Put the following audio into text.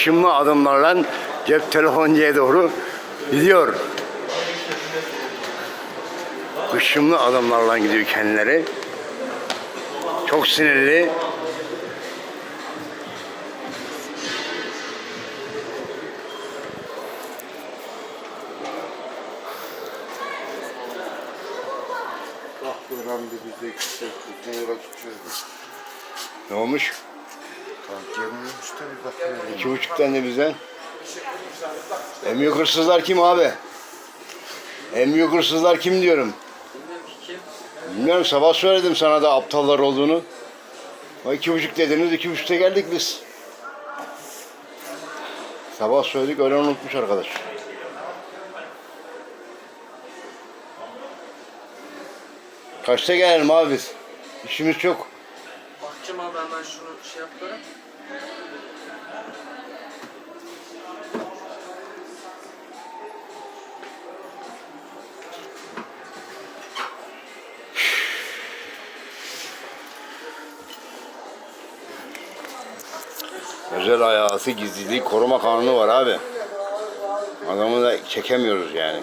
hışımlı adımlarla cep telefoncuya doğru gidiyor. Hışımlı adımlarla gidiyor kendileri. Çok sinirli. Bak Burhan İki buçuktan da bizden. En büyük hırsızlar kim abi? En büyük hırsızlar kim diyorum. Bilmiyorum sabah söyledim sana da aptallar olduğunu. O iki buçuk dediniz, iki buçukta geldik biz. Sabah söyledik, öyle unutmuş arkadaş. Kaçta gelelim abi biz? İşimiz çok. Bakacağım abi hemen şunu şey yapıyorum. Özel hayatı gizliliği koruma kanunu var abi. Adamı da çekemiyoruz yani.